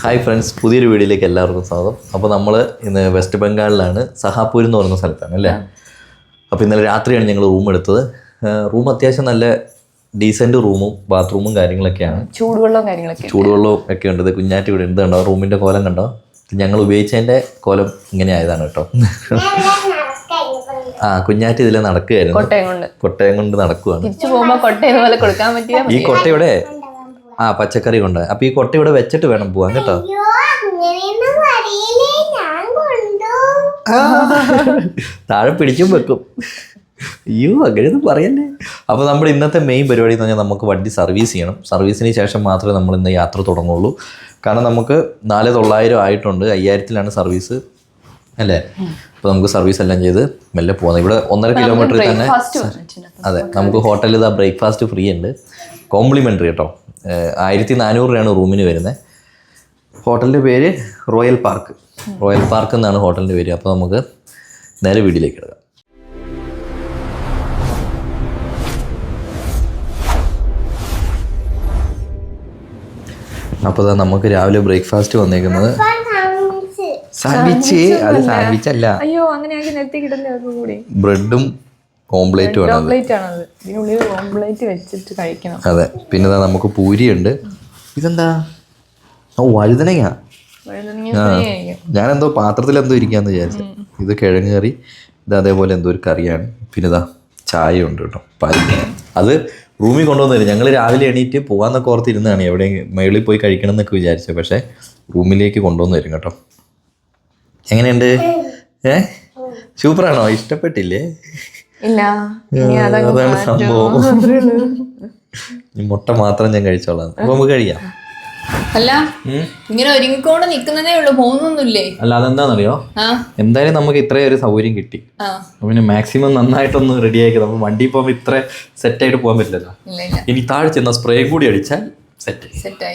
Hi friends പുതിയൊരു വീഡിയോയിലേക്ക് എല്ലാവർക്കും സ്വാഗതം. അപ്പോൾ നമ്മൾ ഇന്ന് വെസ്റ്റ് ബംഗാളിലാണ് സഹാപൂർ എന്ന് പറയുന്ന സ്ഥലത്താണ് അല്ലേ? അപ്പോൾ ഇന്നലെ രാത്രിയാണ് ഞങ്ങൾ റൂം എടുത്തത്. റൂം അത്യാവശ്യം നല്ല ഡീസന്റ് റൂമും ബാത്റൂമും കാര്യങ്ങളൊക്കെയാണ്. ചൂടുവെള്ളവും കാര്യങ്ങളൊക്കെ ചൂടുവെള്ളവും ഒക്കെ ഉണ്ട്. ഇത് കുഞ്ഞാറ്റ് ഇവിടെ ഉണ്ട് കണ്ടോ? റൂമിന്റെ കോലം കണ്ടോ? ഞങ്ങൾ ഉപയോഗിച്ചതിന്റെ കോലം ഇങ്ങനെ ആയതാണ് കേട്ടോ. ആ കുഞ്ഞാറ്റ് ഇതിലെ നടക്കുകയായിരുന്നു. കൊട്ടയം കൊണ്ട്. കൊട്ടയം കൊണ്ട് നടക്കുവാണ്. ഈ കൊട്ട ഇവിടെ ആ പച്ചക്കറി കൊണ്ട്. അപ്പൊ ഈ കൊട്ട ഇവിടെ വെച്ചിട്ട് വേണം പോവാൻ കേട്ടോ. അയ്യോ അങ്ങനെയൊന്നും അറിയില്ലേ ഞാൻ കൊണ്ടു. താഴെ പിടിച്ചും വെക്കും. അയ്യോ അങ്ങനെയൊന്നും പറയല്ലേ. അപ്പോൾ നമ്മൾ ഇന്നത്തെ മെയിൻ പരിപാടി എന്ന് പറഞ്ഞാൽ നമുക്ക് വണ്ടി സർവീസ് ചെയ്യണം. സർവീസിന് ശേഷം മാത്രമേ നമ്മൾ ഇന്ന് യാത്ര തുടങ്ങുള്ളൂ. കാരണം നമുക്ക് നാല് തൊള്ളായിരം ആയിട്ടുണ്ട്. അയ്യായിരത്തിലാണ് സർവീസ് അല്ലേ? അപ്പോൾ നമുക്ക് സർവീസ് എല്ലാം ചെയ്ത് മെല്ലെ പോകുന്നത് ഇവിടെ ഒന്നര കിലോമീറ്ററിൽ തന്നെ അതെ നമുക്ക് ഹോട്ടലിൽ ഇതാ ബ്രേക്ക്ഫാസ്റ്റ് ഫ്രീ ഉണ്ട്. കോംപ്ലിമെന്ററി കേട്ടോ. ആയിരത്തി നാനൂറ് രൂപയാണ് റൂമിന് വരുന്നത് ഹോട്ടലിന്റെ പേര് റോയൽ പാർക്ക്. റോയൽ പാർക്ക് എന്നാണ് ഹോട്ടലിന്റെ പേര്. അപ്പോൾ നമുക്ക് നേരെ വീട്ടിലേക്ക് എടുക്കാം അപ്പോൾ ഇതാ നമുക്ക് രാവിലെ ബ്രേക്ക്ഫാസ്റ്റ് വന്നേക്കുന്നത് സാൻഡ്വിച്ച്. അത് സാൻഡ്വിച്ച് അല്ല അയ്യോ അങ്ങനെ ആക്കി നിർത്തി കിട്ടുന്ന ബ്രെഡും ഓംപ്ലേറ്റും ആണ് അത്. ഓംപ്ലേറ്റ് ആണത്. ഇതിനുള്ളിൽ ഓംപ്ലേറ്റ് വെച്ചിട്ട് കഴിക്കണം. അതെ. പിന്നെ ദാ നമുക്ക് പൂരിയുണ്ട്. ഇതെന്താ? ഓ വഴുതനങ്ങ. ഞാനെന്തോ പാത്രത്തിൽ എന്തോ ഇരിക്കാന്ന് വിചാരിച്ചു. ഇത് കിഴങ്ങ് കറി ഇത് അതേപോലെ എന്തോ ഒരു കറിയാണ്. പിന്നെ ഇതാ ചായ ഉണ്ട് കേട്ടോ പാൽ അത് റൂമിൽ കൊണ്ടുവന്നില്ല. ഞങ്ങൾ രാവിലെ എണീറ്റ് പോകാന്നൊക്കെ ഓർത്തിരുന്നതാണ്. എവിടെ മേളിൽ പോയി കഴിക്കണം എന്നൊക്കെ വിചാരിച്ചത് പക്ഷേ റൂമിലേക്ക് കൊണ്ടുവന്ന് തരും കേട്ടോ. എങ്ങനെയുണ്ട്? ഏ? സൂപ്പറാണോ? ഇഷ്ടപ്പെട്ടില്ലേ? ഇല്ല. അതാണ് സംഭവം. മുട്ട മാത്രം ഞാൻ കഴിച്ചോളാം. അപ്പൊ നമുക്ക് കഴിക്കാം. അല്ല ഇങ്ങനെ ഒരുങ്ങിക്കോണ്ട് നിക്കുന്നതേ ഉള്ളു. പോകുന്നൊന്നുമില്ലേ? അല്ല അതെന്താണെന്നറിയോ എന്തായാലും നമുക്ക് ഇത്രയും ഒരു സൗകര്യം കിട്ടി. പിന്നെ മാക്സിമം നന്നായിട്ടൊന്ന് റെഡി റെഡിയാക്കി നമ്മൾ വണ്ടി പോകുമ്പോൾ ഇത്ര സെറ്റ് ആയിട്ട് പോകാൻ പറ്റില്ലല്ലോ. ഇനി താഴെ ചെന്ന സ്പ്രേ കൂടി അടിച്ചാൽ സെറ്റ് സെറ്റ്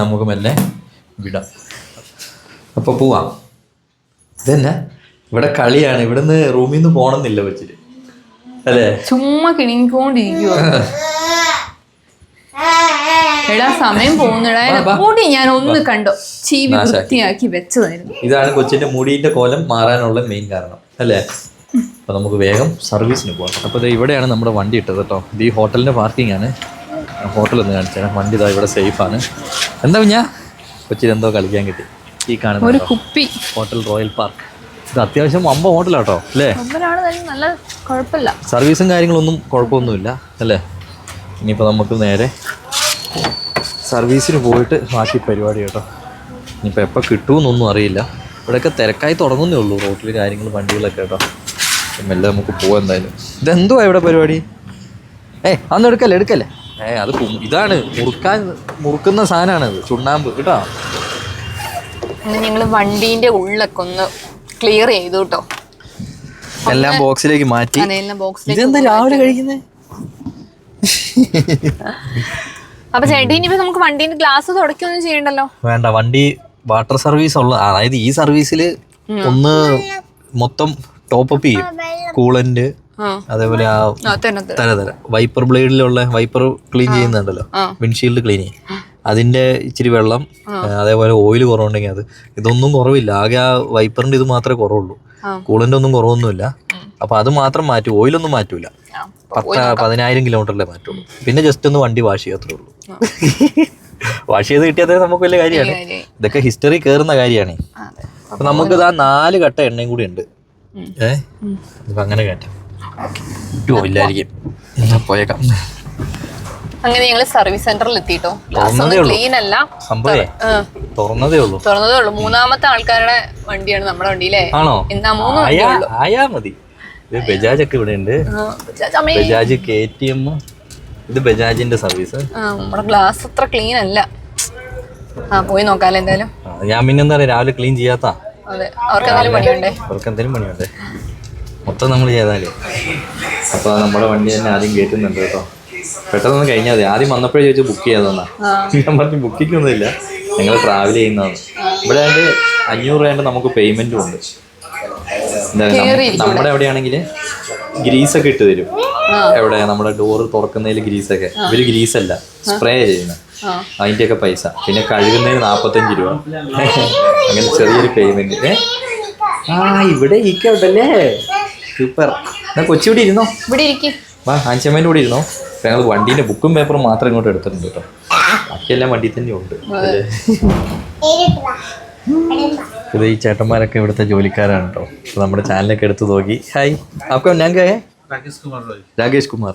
നമുക്ക് മെല്ലെ വിടാം. അപ്പൊ പോവാം. ഇതന്നെ? ഇവിടെ കളിയാണ്. ഇവിടുന്ന് റൂമിൽ നിന്ന് പോണമെന്നില്ല വെച്ചിട്ട് അല്ലേ? ചുമ്മാ കിണിങ്ങിക്കൊണ്ടിരിക്കുവോ എടാ സമയം പോകുന്നടാ കൂടി ഞാൻ ഒന്ന് കണ്ടോ? ചീവി വൃത്തിയാക്കി വെച്ചതായിരുന്നു. ഇതാണ് കൊച്ചിന്റെ മുടിന്റെ കോലം മാറാനുള്ള മെയിൻ കാരണം. അല്ലേ? അപ്പൊ നമുക്ക് വേഗം സർവീസിന് പോകാം. അപ്പോൾ ഇവിടെയാണ് നമ്മുടെ വണ്ടി ഇട്ടത് കേട്ടോ. ഇത് ഈ ഹോട്ടലിന്റെ പാർക്കിംഗ് ആണ്. ഹോട്ടൽ ഒന്ന് കാണിച്ചാണ് വണ്ടി ഇതാ ഇവിടെ സേഫ് ആണ്. എന്താ കുഞ്ഞാ? കൊച്ചിന് എന്തോ കളിക്കാൻ കിട്ടി. ഈ കാണുന്ന ഒരു കുപ്പി. ഹോട്ടൽ റോയൽ പാർക്ക് ഇത് അത്യാവശ്യം വമ്പ ഹോട്ടലാട്ടോ അല്ലേ? തന്നെ നല്ല കുഴപ്പമില്ല. സർവീസും കാര്യങ്ങളൊന്നും കുഴപ്പമൊന്നുമില്ല അല്ലേ? ഇനിയിപ്പോൾ നമുക്ക് നേരെ സർവീസിന് പോയിട്ട് ബാക്കി പരിപാടി കേട്ടോ. ഇനിയിപ്പോൾ എപ്പോൾ കിട്ടുമെന്നൊന്നും അറിയില്ല. ഇവിടെയൊക്കെ തിരക്കായി തുടങ്ങുന്നേ ഉള്ളൂ റോട്ടിൽ കാര്യങ്ങൾ വണ്ടികളൊക്കെ കേട്ടോ. മെല്ലെ നമുക്ക് പോകാം എന്തായാലും. ഇതെന്തുവാ ഇവിടെ പരിപാടി? ഏ അന്ന് എടുക്കല്ലേ എടുക്കല്ലേ? ഏ അത് ഇതാണ് മുറുക്കാൻ മുറുക്കുന്ന സാധനമാണ് ചുണ്ണാമ്പ് കേട്ടോ. ഞങ്ങൾ വണ്ടീന്റെ ഉള്ളൊക്കെ ഒന്ന് ക്ലിയർ ചെയ്തു കേട്ടോ എല്ലാം ബോക്സിലേക്ക് മാറ്റി. ഇതെന്താ രാവിലെ കഴിക്കുന്നേ? അപ്പൊ ചേട്ടി ഇനിയിപ്പോ നമുക്ക് വണ്ടീന്റെ ഗ്ലാസ് തുടക്കൊന്നും ചെയ്യണ്ടല്ലോ? വേണ്ട വണ്ടി വാട്ടർ സർവീസ് ഉള്ള അതായത് ഈ സർവീസിൽ ഒന്ന് മൊത്തം ടോപ്പ് അപ്പ് ചെയ്യും. കൂളന്റ് അതേപോലെ ആ. തര തര. വൈപ്പർ ബ്ലേഡിലുള്ള വൈപ്പർ ക്ലീൻ ചെയ്യുന്നുണ്ടല്ലോ. വിൻഷീൽഡ് ക്ലീൻ ചെയ്യും. അതിന്റെ ഇച്ചിരി വെള്ളം അതേപോലെ ഓയിൽ കുറവുണ്ടെങ്കിൽ അത്. ഇതൊന്നും കുറവില്ല. ആകെ ആ വൈപ്പറിന്റെ ഇത് മാത്രമേ കുറവുള്ളൂ. കൂളിന്റെ ഒന്നും കുറവൊന്നുമില്ല. അപ്പൊ അത് മാത്രം മാറ്റും ഓയിലൊന്നും മാറ്റൂല. പത്ത പതിനായിരം കിലോമീറ്ററിലെ മാറ്റുള്ളൂ. പിന്നെ ജസ്റ്റ് ഒന്ന് വണ്ടി വാഷ് ചെയ്യത്രേ ഉള്ളൂ. വാഷ് ചെയ്ത് കിട്ടിയാൽ നമുക്ക് വലിയ കാര്യമാണ്. ഇതൊക്കെ ഹിസ്റ്ററി കയറുന്ന കാര്യമാണ്. അപ്പൊ നമുക്ക് ഇതാ നാല് കട്ട എണ്ണയും കൂടി ഉണ്ട്. ഏ? അങ്ങനെ കേട്ടോ ഇല്ലായിരിക്കും. പോയേക്കാം. അങ്ങനെ ഞങ്ങൾ സർവീസ് സെന്ററിൽ എത്തിട്ടോ. ക്ലീൻ അല്ല. തുറന്നതേ ഉള്ളൂ. തുറന്നതേ ഉള്ളൂ. മൂന്നാമത്തെ ആൾക്കാരുടെ വണ്ടിയാണ് നമ്മുടെ വണ്ടിയിലെ ആണോ? എന്നാ മൂന്ന് ആയാ മതി. ഇത് ബജാജ് ഒക്കെ ഇവിടെ ഉണ്ട്. Bajaj K T M. ഇത് ബജാജിന്റെ സർവീസ് നമ്മുടെ ഗ്ലാസ് അത്ര ക്ലീൻ അല്ല. ആ പോയി നോക്കാലോ എന്തായാലും. ഞാൻ പിന്നെ എന്താ പറയാ രാവിലെ ക്ലീൻ ചെയ്യാത്ത. അവർക്ക് എന്തെങ്കിലും പണിയുണ്ടേ? അവർക്ക് എന്തെങ്കിലും പണിയുണ്ട്. മൊത്തം നമ്മൾ ചെയ്താലേ. അപ്പൊ നമ്മുടെ വണ്ടി തന്നെ ആദ്യം കയറ്റുന്നുണ്ട് കേട്ടോ. പെട്ടെന്ന് കഴിഞ്ഞാൽ മതി. ആദ്യം വന്നപ്പോഴേ ചോദിച്ചു ബുക്ക് ചെയ്യാതെന്നാ ഞാൻ പറഞ്ഞു ബുക്കിങ്ങൊന്നുമില്ല ഞങ്ങൾ ട്രാവൽ ചെയ്യുന്നതാണ്. ഇവിടെ ആയിട്ട് അഞ്ഞൂറ് രൂപ നമുക്ക് പേയ്മെന്റും ഉണ്ട്. നമ്മുടെ എവിടെയാണെങ്കിൽ ഗ്രീസ് ഒക്കെ ഇട്ട് തരും. എവിടെ? നമ്മുടെ ഡോറ് തുറക്കുന്നതിൽ ഗ്രീസ് ഒക്കെ ഇവർ ഗ്രീസ് അല്ല സ്പ്രേ ചെയ്യുന്നത് ആ. അതിന്റെയൊക്കെ പൈസ. പിന്നെ കഴുകുന്നതിന് നാൽപ്പത്തഞ്ച് രൂപ. അങ്ങനെ ചെറിയൊരു പേയ്മെന്റ് ആ ഇവിടെ ഇരിക്കട്ടല്ലേ സൂപ്പർ എന്നാ കൊച്ചിവിടെ ഇരുന്നോ? ഇവിടെ ഇരിക്കും. വാ ആഞ്ചമ്മേന്റെ കൂടെ ഇരുന്നോ? ഞങ്ങൾ വണ്ടീന്റെ ബുക്കും പേപ്പറും മാത്രം ഇങ്ങോട്ട് എടുത്തിട്ടുണ്ട് കേട്ടോ. ബാക്കിയെല്ലാം വണ്ടി തന്നെ ഉണ്ട്. ഇത് ഈ ചേട്ടന്മാരൊക്കെ ഇവിടുത്തെ ജോലിക്കാരാണ് കേട്ടോ. നമ്മുടെ ചാനലൊക്കെ എടുത്തു നോക്കി. ഹായ്. അപ്പം ഞാൻ കേ രാകേഷ് കുമാർ രാകേഷ് കുമാർ.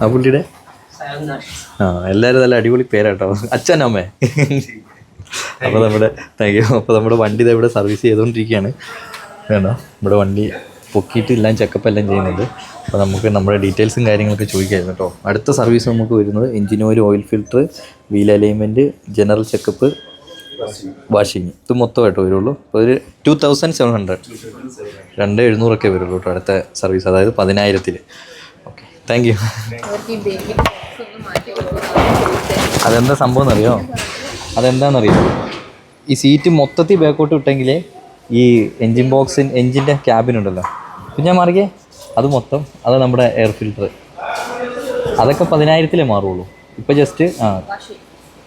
ആ പുള്ളിയുടെ? ആ എല്ലാവരും നല്ല അടിപൊളി പേരാട്ടോ. അച്ഛനമ്മേ അപ്പോൾ നമ്മുടെ താങ്ക് യു അപ്പോൾ നമ്മുടെ വണ്ടി ഇവിടെ സർവീസ് ചെയ്തുകൊണ്ടിരിക്കുകയാണ് വേണ്ട ഇവിടെ വണ്ടി പൊക്കിയിട്ട് എല്ലാം ചെക്കപ്പ് എല്ലാം ചെയ്യുന്നുണ്ട് അപ്പോൾ നമുക്ക് നമ്മുടെ ഡീറ്റെയിൽസും കാര്യങ്ങളൊക്കെ ചോദിക്കായിരുന്നു കേട്ടോ. അടുത്ത സർവീസ് നമുക്ക് വരുന്നത് engine oil oil filter wheel alignment general checkup washing ഇത് മൊത്തമായിട്ട് വരുള്ളൂ. അപ്പോൾ ഒരു ടു തൗസൻഡ് സെവൻ ഹൺഡ്രഡ് രണ്ട് എഴുന്നൂറൊക്കെ വരുള്ളൂ കേട്ടോ അടുത്ത സർവീസ് അതായത് പതിനായിരത്തിൽ ഓക്കെ താങ്ക് യു അതെന്താ സംഭവം എന്നറിയോ? അതെന്താണെന്നറിയോ ഈ സീറ്റ് മൊത്തത്തിൽ ബാക്കോട്ട് വിട്ടെങ്കിലേ ഈ എൻജിൻ ബോക്സിൻ എൻജിന്റെ ക്യാബിൻ ഉണ്ടല്ലോ. പിന്നെ ഞാൻ മാറിക്കേ. അത് മൊത്തം അത് നമ്മുടെ എയർ ഫിൽറ്റർ അതൊക്കെ പതിനായിരത്തിലേ മാറുള്ളൂ. ഇപ്പം ജസ്റ്റ് ആ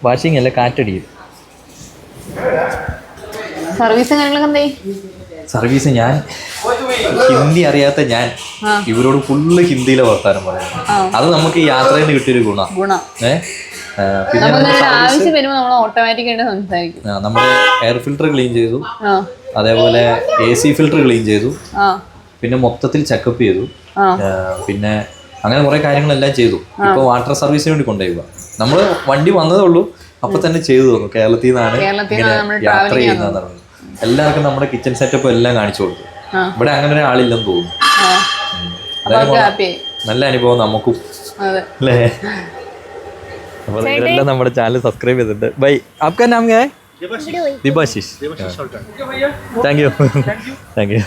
വാഷിംഗ് അല്ല കാറ്റടിക്കും. സർവീസും ഞാൻ ഹിന്ദി അറിയാത്ത ഞാൻ ഇവരോട് ഫുള്ള് ഹിന്ദിയിലെ വർത്താനം പറയാം. അത് നമുക്ക് യാത്രയിൽ നിന്ന് കിട്ടിയൊരു ഗുണ. ഗുണം. ഏഹ് പിന്നെ ആവശ്യം വരുമ്പോൾ നമ്മൾ ഓട്ടോമാറ്റിക് ആയിട്ട് സംസാരിക്കും. ആ, നമ്മുടെ എയർ ഫിൽട്ടർ ക്ലീൻ ചെയ്തു. അതേപോലെ എ സി ഫിൽട്ടർ ക്ലീൻ ചെയ്തു. പിന്നെ മൊത്തത്തിൽ ചെക്കപ്പ് ചെയ്തു. പിന്നെ അങ്ങനെ കുറെ കാര്യങ്ങളെല്ലാം ചെയ്തു. ഇപ്പൊ വാട്ടർ സർവീസിന് വേണ്ടി കൊണ്ടുപോയി നമ്മൾ വണ്ടി വന്നതേ ഉള്ളൂ. അപ്പൊ തന്നെ ചെയ്തു തന്നു. കേരളത്തിൽ നിന്നാണ് ഇങ്ങനെ യാത്ര ചെയ്യുന്ന ചെയ്യുന്നതെന്ന് പറഞ്ഞു എല്ലാവർക്കും നമ്മുടെ കിച്ചൺ സെറ്റപ്പ് എല്ലാം കാണിച്ചു കൊടുത്തു. ഇവിടെ അങ്ങനെ ഒരാളില്ലെന്ന് തോന്നുന്നു. നല്ല അനുഭവം നമുക്കും. അല്ലേ? അപ്പോൾ നിങ്ങളെല്ലാം നമ്മുടെ ചാനൽ സബ്സ്ക്രൈബ് ചെയ്തിട്ടുണ്ട്. ബൈ. ആപ്കാ നാം ഹേ Debashish. Thank you thank you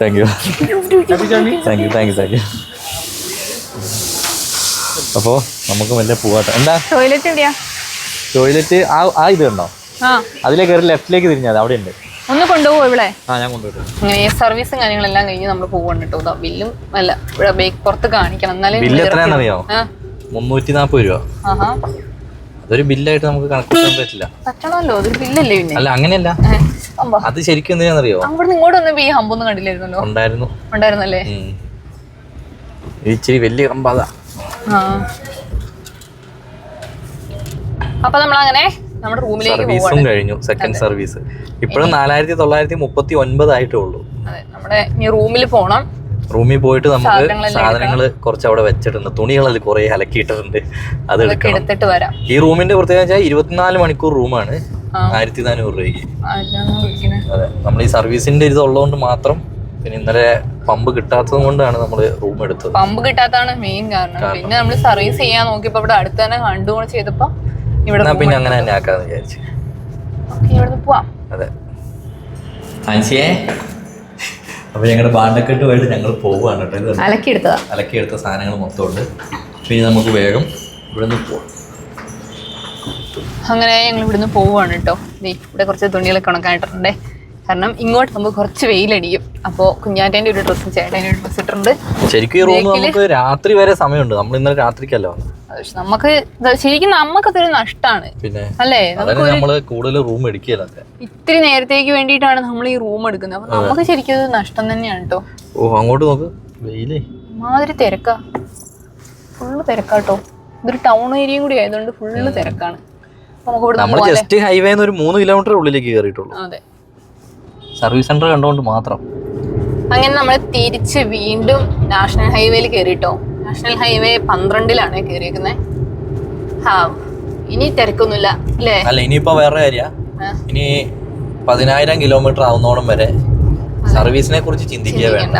thank you thank you thank you thank you അപ്പോൾ നമുക്ക് വലിയ പോവാട്ടെ. എന്താ? ടോയ്ലറ്റ് എവിടെയാ? ടോയ്ലറ്റ് ആ ആ ഇത് ഉണ്ടോ അതിലേക്ക് ഒരു ലെഫ്റ്റിലേക്ക് തിരിഞ്ഞാൽ അവിടെ ഉണ്ട്. ഒന്ന് കൊണ്ടുപോകും ഇവിടെ? ആ ഞാൻ കൊണ്ടുപോകും. അങ്ങനെ സർവീസും കാര്യങ്ങളെല്ലാം കഴിഞ്ഞ് നമ്മൾ പോകണം കേട്ടോ. ബില്ലും അല്ല ഇവിടെ ബേക്ക് പുറത്ത് കാണിക്കണം. എന്നാലും ബില്ല് എത്രയാണെന്നറിയോ മുന്നൂറ്റി നാൽപ്പത് രൂപ അതൊരു ബില്ലായിട്ട് നമുക്ക് കണക്കൂട്ടാൻ പറ്റില്ല. പറ്റണമല്ലോ അതൊരു ബില്ലല്ലേ പിന്നെ? അല്ല അങ്ങനെയല്ല. അത് ശരിക്കും എന്തിനാണെന്നറിയോ അവിടെ ഇങ്ങോട്ട് വന്നപ്പോ ഈ ഹമ്പൊന്നും കണ്ടില്ലായിരുന്നല്ലോ. ഉണ്ടായിരുന്നു. ഉണ്ടായിരുന്നല്ലേ? ഇച്ചിരി വലിയ കമ്പാതാ അപ്പൊ നമ്മൾ അങ്ങനെ നമ്മുടെ റൂമിലേക്ക് സർവീസും കഴിഞ്ഞു സെക്കൻഡ് സർവീസ് ഇപ്പോഴും നാലായിരത്തി തൊള്ളായിരത്തി മുപ്പത്തി ഒൻപതായിട്ടേ ഉള്ളൂ അതെ നമ്മുടെ ഇനി റൂമിൽ പോണം. റൂമിൽ പോയിട്ട് നമുക്ക് സാധനങ്ങൾ കുറച്ച് അവിടെ വെച്ചിട്ടുണ്ട്. തുണികൾ അതിൽ കുറേ അലക്കിയിട്ടുണ്ട് അത് എടുക്കണം. വരാം. ഈ റൂമിന്റെ പ്രത്യേകത വെച്ചാൽ ഇരുപത്തിനാല് മണിക്കൂർ റൂമാണ്. ആയിരത്തി നാനൂറ് രൂപയ്ക്ക്. അതെ. നമ്മൾ ഈ സർവീസിന്റെ ഇത് ഉള്ളതുകൊണ്ട് മാത്രം പിന്നെ ഇന്നലെ പമ്പ് കിട്ടാത്തത് കൊണ്ടാണ് നമ്മൾ റൂം എടുത്തത്. പമ്പ് കിട്ടാത്തതാണ് മെയിൻ കാരണം. പിന്നെ നമ്മൾ സർവീസ് ചെയ്യാൻ നോക്കിയപ്പോ ഇവിടെ അടുത്ത് തന്നെ കണ്ടുകൊണ്ട് ചെയ്തപ്പോ ഇവിടെ പിന്നെ അങ്ങനെ തന്നെ ആക്കാന്ന് വിചാരിച്ചു. ഇവിടുന്ന് പോവാം. അതെ. ആൻസിയെ? അപ്പൊ ഞങ്ങളുടെ ബാണ്ടക്കെട്ടുമായിട്ട് ഞങ്ങൾ പോവുകയാണ് കേട്ടോ. ഇത്? അലക്കിയെടുത്തതാ. അലക്കിയെടുത്ത സാധനങ്ങൾ മൊത്തം ഉണ്ട് പിന്നെ നമുക്ക് വേഗം ഇവിടെ നിന്ന് പോവാം. അങ്ങനെ ഞങ്ങൾ ഇവിടുന്ന് പോവുകയാണ് കേട്ടോ. ഇവിടെ കുറച്ച് തുണികളൊക്കെ ഉണക്കാനിട്ടുണ്ടേ കാരണം ഇങ്ങോട്ട് നമുക്ക് കുറച്ച് വെയിലടിക്കും അപ്പോൾ കുഞ്ഞാറ്റേന്റെ ഒരു ഡ്രസ്സ് ചേട്ടന്റെ ഒരു ഡ്രസ്സ് ഇട്ടിട്ടുണ്ട്. ശരിക്കും ഈ റൂം നമുക്ക് രാത്രി വരെ സമയമുണ്ട്. നമ്മൾ ഇന്നലെ രാത്രിക്കല്ല പക്ഷെ നമുക്ക് ശരിക്കും നമുക്കതൊരു നഷ്ടമാണ് പിന്നെ അല്ലേ? നമ്മൾ കൂടുതൽ റൂം എടുക്കുകയല്ല ഇത്തിരി നേരത്തേക്ക് വേണ്ടിയിട്ടാണ് നമ്മൾ ഈ റൂം എടുക്കുന്നത്. അപ്പൊ നമുക്ക് ശരിക്കും അത് നഷ്ടം തന്നെയാണ് കേട്ടോ. ഓ അങ്ങോട്ട് നോക്ക്. വെയിലേ. മാതിരി തിരക്കാ. ഫുള്ള് തിരക്കാട്ടോ ഇതൊരു ടൗൺ ഏരിയയും കൂടി ആയതുകൊണ്ട് ഫുള്ള് തിരക്കാണ്. അപ്പൊ നമ്മൾ ജസ്റ്റ് ഹൈവേന്ന് ഒരു മൂന്ന് കിലോമീറ്റർ ഉള്ളിലേക്ക് കയറിയിട്ടുള്ളൂ. അതെ. സർവീസ് സെന്റർ കണ്ടുകൊണ്ട് മാത്രം. അങ്ങനെ നമ്മൾ തിരിച്ച് വീണ്ടും നാഷണൽ ഹൈവേയിൽ കയറിട്ടോ നാഷണൽ ഹൈവേ പന്ത്രണ്ടിലാണ് കയറിയേക്കുന്നത് ഹാ ഇനി തിരക്കൊന്നുമില്ല അല്ലേ? അല്ല ഇനിയിപ്പോ വേറെ കാര്യ. ഇനി പതിനായിരം കിലോമീറ്റർ ആവുന്നോളം വരെ സർവീസിനെ കുറിച്ച് ചിന്തിക്കുക വേണ്ട.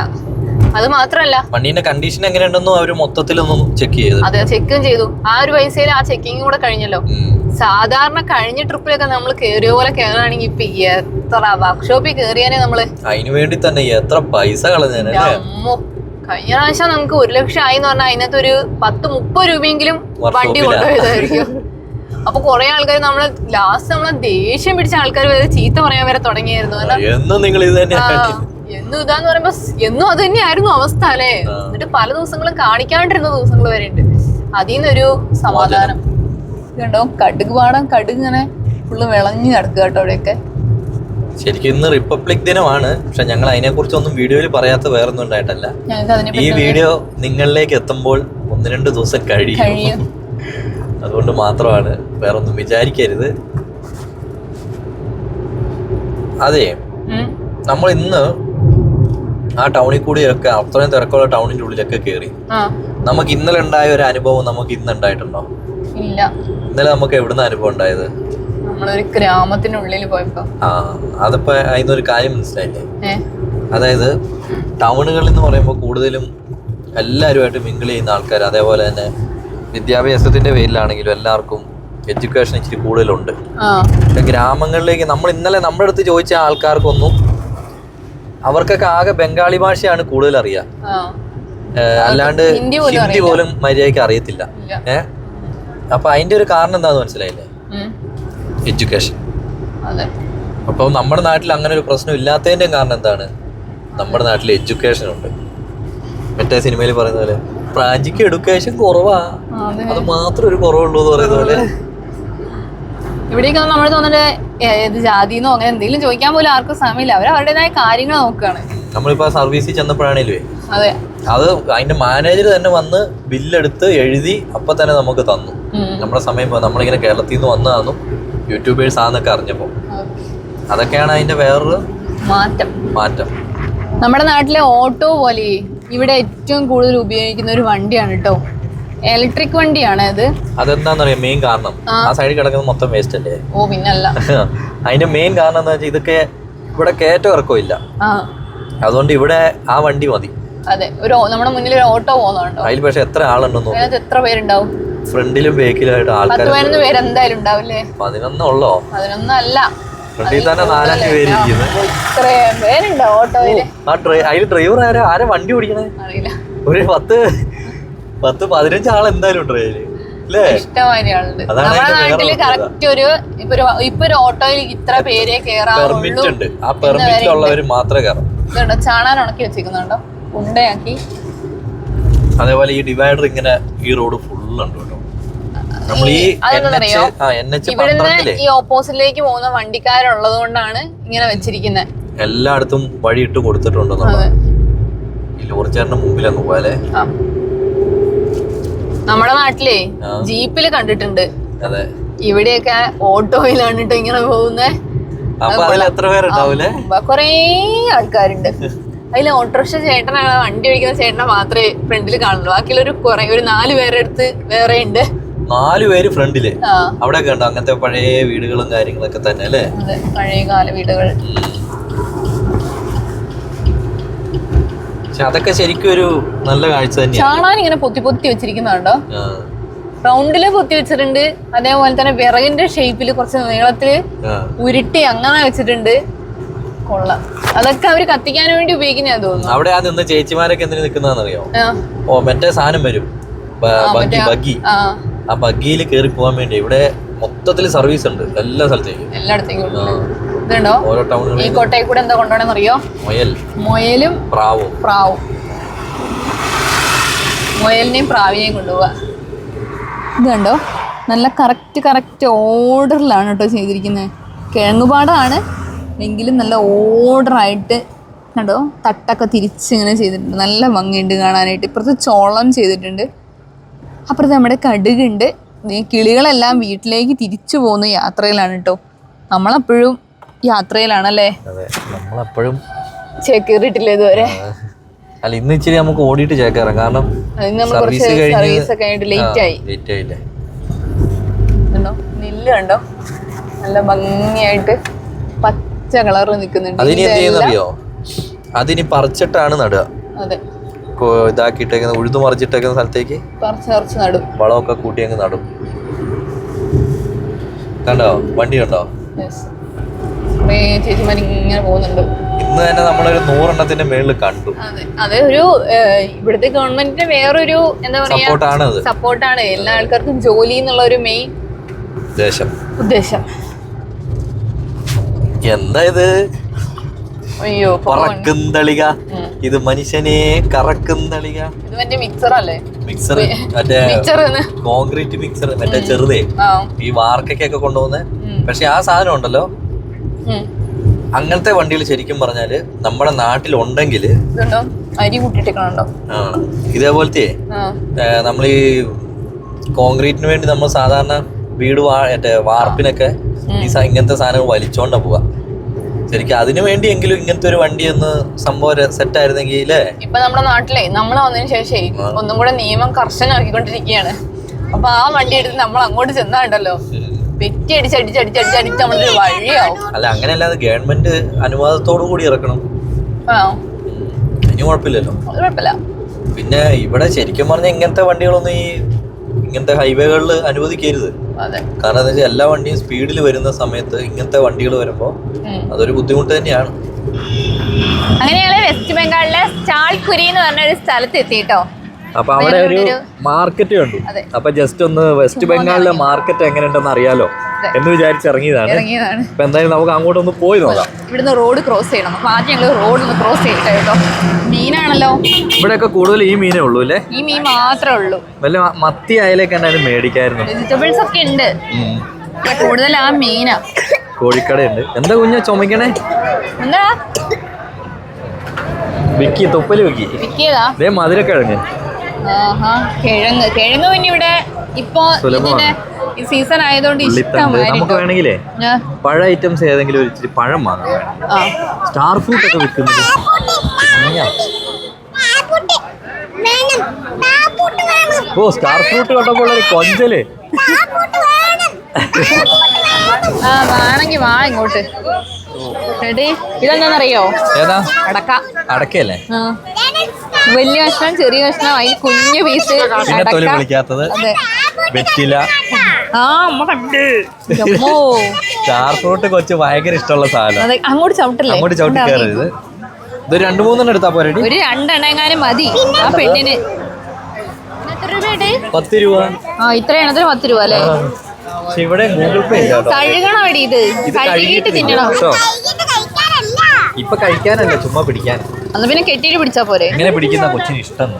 അത് മാത്രല്ല. വണ്ടിന്റെ കണ്ടീഷൻ എങ്ങനെയുണ്ടെന്നും അവർ മൊത്തത്തിലൊന്നും ചെക്ക് ചെയ്തു. അതെ ചെക്കും ചെയ്തു. ആ ഒരു പൈസയിൽ ആ ചെക്കിങ് കൂടെ കഴിഞ്ഞല്ലോ. സാധാരണ കഴിഞ്ഞ ട്രിപ്പിലൊക്കെ നമ്മൾ കേറിയ പോലെ കേറുകയാണെങ്കിൽ ഇപ്പൊ എത്ര വർക്ക്ഷോപ്പിൽ കേറിയാനേ നമ്മൾ? അതിനു വേണ്ടി തന്നെ എത്ര പൈസ അമ്മോ. കഴിഞ്ഞ പ്രാവശ്യം നമുക്ക് ഒരു ലക്ഷം ആയി എന്ന് പറഞ്ഞാൽ അതിനകത്ത് ഒരു പത്ത് മുപ്പത് രൂപയെങ്കിലും വണ്ടി. കൊണ്ടുപോയതായിരിക്കും അപ്പൊ കുറെ ആൾക്കാർ നമ്മൾ ലാസ്റ്റ് നമ്മളെ ദേഷ്യം പിടിച്ച ആൾക്കാർ വരെ ചീത്ത പറയാൻ വരെ തുടങ്ങിയായിരുന്നു. എന്നും നിങ്ങൾ ഇത് തന്നെ എന്നും ഇതാന്ന് പറയുമ്പോ എന്നും അത് തന്നെയായിരുന്നു അവസ്ഥ അല്ലേ? എന്നിട്ട് പല ദിവസങ്ങളും കാണിക്കാണ്ടിരുന്ന ദിവസങ്ങൾ വരെ ഉണ്ട് അതിൽ നിന്നൊരു സമാധാനം കണ്ടോ കടുക് പാടം കടുക് ഇങ്ങനെ ഫുള്ള് വിളഞ്ഞു കിടക്കുക കേട്ടോ അവിടെയൊക്കെ. ശരിക്കും ഇന്ന് റിപ്പബ്ലിക് ദിനമാണ്. പക്ഷെ ഞങ്ങൾ അതിനെക്കുറിച്ചൊന്നും വീഡിയോയിൽ പറയാത്ത വേറൊന്നും ഉണ്ടായിട്ടല്ല. ഈ വീഡിയോ നിങ്ങളിലേക്ക് എത്തുമ്പോൾ ഒന്ന് രണ്ട് ദിവസം കഴിയും. അതുകൊണ്ട് മാത്രമാണ് വേറൊന്നും വിചാരിക്കരുത്. അതെ. നമ്മൾ ഇന്ന് ആ ടൗണിൽ കൂടിയൊക്കെ അത്രയും തിരക്കുള്ള ടൗണിന്റെ ഉള്ളിലൊക്കെ കയറി നമുക്ക് ഇന്നലെ ഉണ്ടായ ഒരു അനുഭവം നമുക്ക് ഇന്ന് ഉണ്ടായിട്ടുണ്ടോ? ഇല്ല. ഇന്നലെ നമുക്ക് എവിടുന്ന അനുഭവം ഉണ്ടായത്? നമ്മളൊരു ഗ്രാമത്തിനുള്ളിൽ പോയപ്പോ. ആ അതിപ്പോ അതിനൊരു കാര്യം മനസ്സിലായില്ലേ? അതായത് ടൗണുകളിൽ എന്ന് പറയുമ്പോൾ കൂടുതലും എല്ലാവരുമായിട്ട് മിങ്കിൾ ചെയ്യുന്ന ആൾക്കാർ അതേപോലെ തന്നെ വിദ്യാഭ്യാസത്തിന്റെ പേരിലാണെങ്കിലും എല്ലാവർക്കും എഡ്യൂക്കേഷൻ ഇച്ചിരി കൂടുതലുണ്ട്. ഗ്രാമങ്ങളിലേക്ക് നമ്മൾ ഇന്നലെ നമ്മുടെ അടുത്ത് ചോദിച്ച ആൾക്കാർക്കൊന്നും അവർക്കൊക്കെ ആകെ ബംഗാളി ഭാഷയാണ് കൂടുതൽ അറിയാം. അല്ലാണ്ട് ഹിന്ദി പോലും മര്യാദയ്ക്ക് അറിയത്തില്ല. ഏഹ് അപ്പൊ അതിന്റെ ഒരു കാരണം എന്താന്ന് മനസ്സിലായില്ലേ? എഡ്യൂക്കേഷൻ അതെ. അപ്പോൾ നമ്മുടെ നാട്ടിൽ അങ്ങനെ ഒരു പ്രശ്നം ഇല്ലാത്തതിന്റെ കാരണം എന്താണ്? നമ്മുടെ നാട്ടിൽ എഡ്യൂക്കേഷൻ ഉണ്ട്. മറ്റേ സിനിമയിൽ പറയുന്ന പോലെ പ്രാജിക്ക് എഡ്യൂക്കേഷൻ കുറവാ. അത്. മാത്രം ഒരു കുറവുള്ളൂ എന്ന് പറയുന്ന പോലെ. ഇവിടേക്ക് നമ്മൾ തോന്നുന്നത് ഏത് ജാതിന്നോ അങ്ങനെ എന്തെങ്കിലും ചോദിക്കാൻ പോലും ആർക്കും സമയമില്ല. അവർ അവരുടേതായ കാര്യങ്ങൾ നോക്കുകയാണ്. നമ്മളിപ്പോ സർവീസിൽ ചെന്നപ്പോഴാണേലുവേ അതെ. അത് അതിന്റെ മാനേജർ തന്നെ വന്ന് ബില്ലെടുത്ത് എഴുതി അപ്പൊ തന്നെ നമുക്ക് തന്നു. നമ്മുടെ സമയം നമ്മളിങ്ങനെ കേരളത്തിൽ നിന്ന് വന്നതാന്നും യൂട്യൂബേഴ്സ് ആന്നൊക്കെ അറിഞ്ഞപ്പോ. അതൊക്കെയാണ് അതിന്റെ വേറൊരു മാറ്റം. മാറ്റം. നമ്മുടെ നാട്ടിലെ ഓട്ടോ പോലെ ഇവിടെ ഏറ്റവും കൂടുതൽ ഉപയോഗിക്കുന്ന ഒരു വണ്ടിയാണ് കേട്ടോ ഇലക്ട്രിക് വണ്ടിയാണ് അത് അതെന്താണെന്നറിയാം മെയിൻ കാരണം. ആ. സൈഡിൽ കിടക്കുന്നത് മൊത്തം വേസ്റ്റ് അല്ലേ? ഓ പിന്നല്ല. അതിന്റെ മെയിൻ കാരണം എന്താ വെച്ചാൽ ഇതൊക്കെ ഇവിടെ കയറ്റം ആ. അതുകൊണ്ട് ഇവിടെ ആ വണ്ടി മതി. അതെ ഒരു നമ്മുടെ മുന്നിൽ ഒരു ഓട്ടോ പോകുന്നുണ്ടോ? അതിൽ പക്ഷെ എത്ര ആളുണ്ടെന്ന് അതിനകത്ത് എത്ര പേരുണ്ടാവും? ഫ്രണ്ടിലും ബേക്കിലായിട്ട് ആൾക്കാർ പതിനൊന്ന് പേര് എന്തായാലും ഉണ്ടാവില്ലേ? പതിനൊന്നുള്ളോ പതിനൊന്നല്ല ഫ്രണ്ടിൽ തന്നെ നാലഞ്ച് പേരിരിക്കുന്നത് ഇത്രയും പേരുണ്ടോ ഓട്ടോയിൽ? ആ ഡ്രൈ അതിൽ ഡ്രൈവർ ആരാ? ആരാ വണ്ടി ഓടിക്കണേ? അറിയില്ല. ഒരു പത്ത് പത്ത് പതിനഞ്ച് ആൾ എന്തായാലും ഉണ്ട് അതിൽ നമ്മുടെ നാട്ടിൽ കറക്റ്റ് ഒരു ഇപ്പൊ ഒരു ഇപ്പൊ ഒരു ഓട്ടോയിൽ ഇത്ര പേരെ പെർമിറ്റ് ഉണ്ട്. ആ പെർമിറ്റിലുള്ളവർ മാത്രമേ കയറും ഇതുണ്ടോ? ചാണാൻ ഉണക്കി വെച്ചിരിക്കുന്നുണ്ടോ? ഉണ്ടയാക്കി. അതേപോലെ ഈ ഡിവൈഡർ ഇങ്ങനെ ഈ റോഡ് ഫുൾ ഉണ്ട് കേട്ടോ. നമ്മൾ ഈ ഇവിടുന്ന് ഓപ്പോസിറ്റിലേക്ക് പോകുന്ന വണ്ടിക്കാരുള്ളത് കൊണ്ടാണ് ഇങ്ങനെ വെച്ചിരിക്കുന്നത് എല്ലായിടത്തും വഴി ഇട്ട് കൊടുത്തിട്ടുണ്ടെന്നുള്ള അതെ. ഈ ലോറിച്ചാറിന്റെ മുമ്പിലങ്ങ് പോയാലേ. നമ്മുടെ നാട്ടിലെ. ജീപ്പിൽ കണ്ടിട്ടുണ്ട്. അതെ. ഇവിടെയൊക്കെ ഓട്ടോയിലാണ് കേട്ടോ ഇങ്ങനെ പോകുന്നത് കൊറേ ആൾക്കാരുണ്ട്. അതിൽ ഓട്ടോറിക്ഷ ചേട്ടനാണ് വണ്ടി ഓടിക്കുന്ന ചേട്ടനെ മാത്രമേ ഫ്രണ്ടിൽ കാണുള്ളൂ. ബാക്കിയുള്ള ഒരു കുറെ ഒരു നാല് പേരെ അടുത്ത് വേറെ ഉണ്ട്. നാല് പേര് ഫ്രണ്ടിൽ? അവിടെ കണ്ടോ അങ്ങനത്തെ പഴയ വീടുകളും കാര്യങ്ങളൊക്കെ തന്നെ അല്ലേ? പഴയ കാല വീടുകൾ. പക്ഷെ അതൊക്കെ ശരിക്കും ഒരു നല്ല കാഴ്ച തന്നെയാണ്. ചാണാൻ ഇങ്ങനെ പൊത്തി പൊത്തി വെച്ചിരിക്കുന്നുണ്ടോ ആ, റൗണ്ടിൽ പൊത്തി വെച്ചിട്ടുണ്ട്. അതേപോലെ തന്നെ വിറകിന്റെ ഷേപ്പിൽ കുറച്ച് നീളത്തിൽ ആ. ഉരുട്ടി അങ്ങനെ വെച്ചിട്ടുണ്ട്. കൊള്ളാം. അതൊക്കെ അവർ കത്തിക്കാൻ വേണ്ടി ഉപയോഗിക്കുന്ന തോന്നുന്നു. അവിടെ ആ നിന്ന് ചേച്ചിമാരൊക്കെ എന്തിനു നിൽക്കുന്നതെന്നറിയോ ആ, ഓ മറ്റേ സാധനം വരും. ആ, ബഗ്ഗി മറ്റേ ആ- ബഗ്ഗി. ആ. ആ ബഗ്ഗിയിൽ കയറി പോകാൻ വേണ്ടി. ഇവിടെ മൊത്തത്തിൽ സർവീസ് ഉണ്ട് എല്ലാ സ്ഥലത്തേക്കും. എല്ലായിടത്തേക്കും ഉണ്ട്. ഇതുണ്ടോ ഓരോ ഈ ടൗണുകളിൽ കോട്ടയിൽ കൂടെ എന്താ കൊണ്ടുപോകണമെന്ന് അറിയോ? മുയൽ. മുയലും പ്രാവും. പ്രാവും. മുയലിനെയും പ്രാവിനെയും കൊണ്ടുപോവാ ഇത് കണ്ടോ? നല്ല കറക്റ്റ് കറക്റ്റ് ഓർഡറിലാണ് കേട്ടോ ചെയ്തിരിക്കുന്നത്. കിഴങ്ങുപാടാണ് എങ്കിലും നല്ല ഓർഡറായിട്ട് കണ്ടോ? തട്ടൊക്കെ തിരിച്ചിങ്ങനെ ചെയ്തിട്ടുണ്ട്. നല്ല ഭംഗിയുണ്ട് കാണാനായിട്ട്. ഇപ്പുറത്ത് ചോളം ചെയ്തിട്ടുണ്ട്. അപ്പുറത്ത് നമ്മുടെ കടുകുണ്ട്. ഈ കിളികളെല്ലാം വീട്ടിലേക്ക് തിരിച്ചു പോകുന്ന യാത്രയിലാണ് കേട്ടോ. നമ്മളെപ്പോഴും യാത്രയിലാണല്ലേ? അതെ നമ്മളെപ്പോഴും ചേക്കേറിയിട്ടില്ല ഇതുവരെ? അല്ല ഇന്ന് ഇച്ചിരി നമുക്ക് ഓടിയിട്ട് ചേക്കാറാം കാരണം സർവീസ് ഒക്കെ ലേറ്റ് ആയി. ലേറ്റ് ആയില്ലേ? നെല്ല് കണ്ടോ? നല്ല ഭംഗിയായിട്ട് പച്ച കളറ് നിൽക്കുന്നുണ്ട്. അതിനി എന്ത് ചെയ്യുന്നറിയോ അതിനി പറിച്ചിട്ടാണ് നടുക. അതെ. ഇതാക്കിയിട്ടേക്കുന്ന ഉഴുതു മറിച്ചിട്ടേക്കുന്ന സ്ഥലത്തേക്ക് പറിച്ച് നടും. വളമൊക്കെ കൂട്ടി അങ്ങ് നടും. കണ്ടോ? വണ്ടി കണ്ടോ? കുറേ ചേച്ചിമാർ ഇങ്ങനെ പോകുന്നുണ്ട്. ഇന്ന് തന്നെ നമ്മളൊരു നൂറെണ്ണത്തിന്റെ മേളിൽ കണ്ടു. അതെ. ഒരു ഇവിടുത്തെ ഗവൺമെന്റിന്റെ വേറൊരു എന്താ പറയാ സപ്പോർട്ടാണ് സപ്പോർട്ടാണ് എല്ലാ ആൾക്കാർക്കും ജോലി എന്നുള്ള ഒരു മെയിൻ ഉദ്ദേശം. ഉദ്ദേശം. എന്താ ഇത്? അയ്യോ പോവാൻ. പറക്കുന്തളിക. ഇത് മനുഷ്യനെ കറക്കുന്തളിക. ഇത് മറ്റേ മിക്സർ അല്ലേ? മിക്സർ മറ്റേ കോൺക്രീറ്റ് മിക്സർ മറ്റേ ചെറുതേ. ഈ വാർക്കൊക്കെ കൊണ്ടുപോകുന്നത് പക്ഷെ ആ സാധനം ഉണ്ടല്ലോ. അങ്ങനത്തെ വണ്ടികൾ ശരിക്കും പറഞ്ഞാൽ നമ്മുടെ നാട്ടിൽ ഉണ്ടെങ്കിൽ അരി കൂട്ടിട്ടേക്കണുണ്ടോ ഇതേപോലത്തെ നമ്മൾ ഈ കോൺക്രീറ്റിന് വേണ്ടി നമ്മൾ സാധാരണ വീട് വാർപ്പിനൊക്കെ ഈ ഇങ്ങനത്തെ സാധനങ്ങൾ വലിച്ചോണ്ടാ പോവാ. ശരിക്കും അതിനു വേണ്ടിയെങ്കിലും ഇങ്ങനത്തെ ഒരു വണ്ടി ഒന്ന് സംഭവം സെറ്റ് ആയിരുന്നെങ്കിൽ ഇപ്പൊ നമ്മുടെ നാട്ടിലെ നമ്മൾ വന്നതിന് ശേഷം ഒന്നും കൂടെ നിയമം കർശനമാക്കിക്കൊണ്ടിരിക്കുകയാണ്. അപ്പൊ ആ വണ്ടി എടുത്ത് നമ്മൾ അങ്ങോട്ട് ചെന്നാണ്ടല്ലോ പെറ്റി അടിച്ച് അടിച്ച് അടിച്ച് അടിച്ച് അടിച്ച് നമ്മളൊരു വഴിയാവും. അല്ല അങ്ങനെയല്ല ഗവൺമെന്റ് അനുവാദത്തോടു കൂടി ഇറക്കണം. ആ. അതിന് കുഴപ്പമില്ലല്ലോ. അത് കുഴപ്പമില്ല. പിന്നെ ഇവിടെ ശരിക്കും പറഞ്ഞ ഇങ്ങനത്തെ വണ്ടികളൊന്നും ഈ ഇങ്ങനത്തെ ഹൈവേകളിൽ അനുവദിക്കരുത്. അതെ. കാരണം എന്താ വെച്ചാൽ എല്ലാ വണ്ടിയും സ്പീഡിൽ വരുന്ന സമയത്ത് ഇങ്ങനത്തെ വണ്ടികൾ വരുമ്പോൾ ഉം. അതൊരു ബുദ്ധിമുട്ട് തന്നെയാണ്. അങ്ങനെയാണ് വെസ്റ്റ് ബംഗാളിലെ ചാൾക്കുരി എന്ന് പറഞ്ഞ ഒരു സ്ഥലത്ത് എത്തിട്ടോ അപ്പൊ അവിടെ ഒരു മാർക്കറ്റ് കണ്ടു. അപ്പൊ ജസ്റ്റ് ഒന്ന് വെസ്റ്റ് ബംഗാളിലെ മാർക്കറ്റ് എങ്ങനെയുണ്ടെന്ന് അറിയാലോ? എന്ന് വിചാരിച്ച് ഇറങ്ങിയതാണ്. അപ്പൊ എന്തായാലും നമുക്ക് അങ്ങോട്ട് ഒന്ന് പോയി നോക്കാം. ഇവിടുന്ന് റോഡ് ക്രോസ് ചെയ്യണം. അപ്പൊ ആദ്യം ഞങ്ങൾ റോഡ് ഒന്ന് ക്രോസ് ചെയ്യട്ടെ കേട്ടോ. മീനാണല്ലോ. ഇവിടെയൊക്കെ കൂടുതൽ ഈ മീനേ ഉള്ളൂ അല്ലേ? ഈ മീൻ മാത്രമേ ഉള്ളൂ. വല്ല മത്തി അയലൊക്കെ എന്തായാലും മേടിക്കായിരുന്നു. വെജിറ്റബിൾസ് ഒക്കെ ഉണ്ട്. കൂടുതൽ ആ മീനാ. കോഴിക്കടയുണ്ട്. എന്താ കുഞ്ഞ ചുമക്കണേ? എന്താ? വിക്കി തൊപ്പൽ വിക്കി. വിക്കിയതാ. മധുരക്കിഴങ്ങ്. ആഹാ കിഴങ്ങ്. കിഴങ്ങ് പിന്നെ ഇവിടെ ഇപ്പോ ഇതിന്റെ ഈ സീസൺ ആയതുകൊണ്ട് നമുക്ക് വേണമെങ്കിലേ പഴ ഐറ്റംസ് ഏതെങ്കിലും ഒരു ഇച്ചിരി പഴം വാങ്ങാം ആ. സ്റ്റാർ ഫ്രൂട്ട് ഒക്കെ വിൽക്കുന്നത് ഓ സ്റ്റാർ ഫ്രൂട്ട് കണ്ടപ്പോൾ ഒരു കൊഞ്ചൽ. ആ വേണമെങ്കിൽ വാ ഇങ്ങോട്ട്. റെഡി? ഇതെന്താണെന്നറിയോ? ഏതാ? അടക്ക. അടക്കയല്ലേ? ആ. വലിയ കഷ്ണം ചെറിയ കഷ്ണം അതിന് കുഞ്ഞു പീസ് തൊലി വിളിക്കാത്തത് വെറ്റില. ആ അമ്മ കണ്ട്. അമ്മോ. സ്റ്റാർ ഫ്രൂട്ട് കൊച്ച് ഭയങ്കര ഇഷ്ടമുള്ള സാധനം. അങ്ങോട്ട് ചവിട്ടല്ലേ? അങ്ങോട്ട് ചവിട്ടി കയറരുത് ഇത് രണ്ടു മൂന്നെണ്ണം എടുത്താ പോരടി ഒരു രണ്ടെണ്ണെങ്ങാനും മതി. ആ പെണ്ണിന്. പത്ത് രൂപ. ആ ഇത്ര എണ്ണത്തിന് പത്ത് രൂപ അല്ലേ? ഇവിടെ ഗൂഗിൾ പേ കഴുകണം എടി ഇത്. കഴുകിയിട്ട് തിന്നണം. കഴിക്കാനല്ല. ഇപ്പൊ കഴിക്കാനല്ല ചുമ്മാ പിടിക്കാൻ. അന്ന് പിന്നെ കെട്ടിയിട്ട് പിടിച്ചാ പോരെ. ഇങ്ങനെ പിടിക്കുന്ന കൊച്ചിന് ഇഷ്ടം.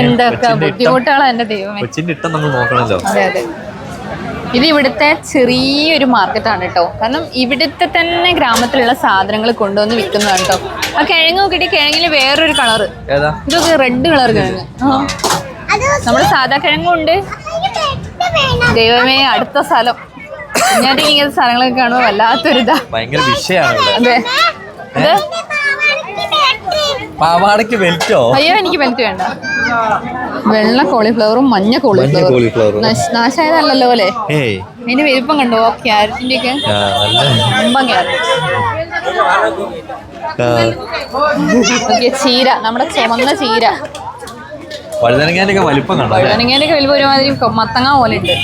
എന്തൊക്കെ കൊച്ചിന്റെ ഇഷ്ടം. ബുദ്ധിമുട്ടുകളാ എന്റെ ദൈവമേ. കൊച്ചിന്റെ ഇഷ്ടം നമ്മൾ നോക്കണല്ലോ. അതെ അതെ. ഇത് ഇവിടുത്തെ ചെറിയൊരു മാർക്കറ്റാണ് കേട്ടോ കാരണം ഇവിടുത്തെ തന്നെ ഗ്രാമത്തിലുള്ള സാധനങ്ങൾ കൊണ്ടുവന്ന് വിൽക്കുന്നതാണ് കേട്ടോ ആ കിഴങ്ങ് നോക്കിയിട്ട് കിഴങ്ങിൽ വേറൊരു കളർ ഇതൊക്കെ റെഡ് കളർ കിഴങ്ങ്. നമ്മുടെ സാധാ കിഴങ്ങും ഉണ്ട് അതിന് വേണം ദൈവമേ അടുത്ത സ്ഥലം. ഞാൻ ഇങ്ങനത്തെ സ്ഥലങ്ങളൊക്കെ കാണുമ്പോൾ വല്ലാത്തൊരിതാ. ഭയങ്കര ഇവിടെ അതെ. പാവാടയ്ക്ക് വെൽറ്റോ അയ്യോ എനിക്ക് വെൽറ്റ് വേണ്ട. വെള്ള കോളിഫ്ലവറും മഞ്ഞ കോളിഫ്ലവറും. നാശായതല്ലല്ലോ അല്ലേ? അതിന്റെ വലിപ്പം കണ്ടോ? ക്യാരറ്റിന്റെ ഒക്കെ ചീര. നമ്മുടെ ചുമന്ന ചീര. വഴുതനങ്ങാന്റെ ഒക്കെ വലിപ്പം കണ്ടോ അല്ലേ? വഴുതനങ്ങേന്റെ ഒക്കെ വലിപ്പം ഒരുമാതിരി മത്തങ്ങ പോലെ ഉണ്ട്.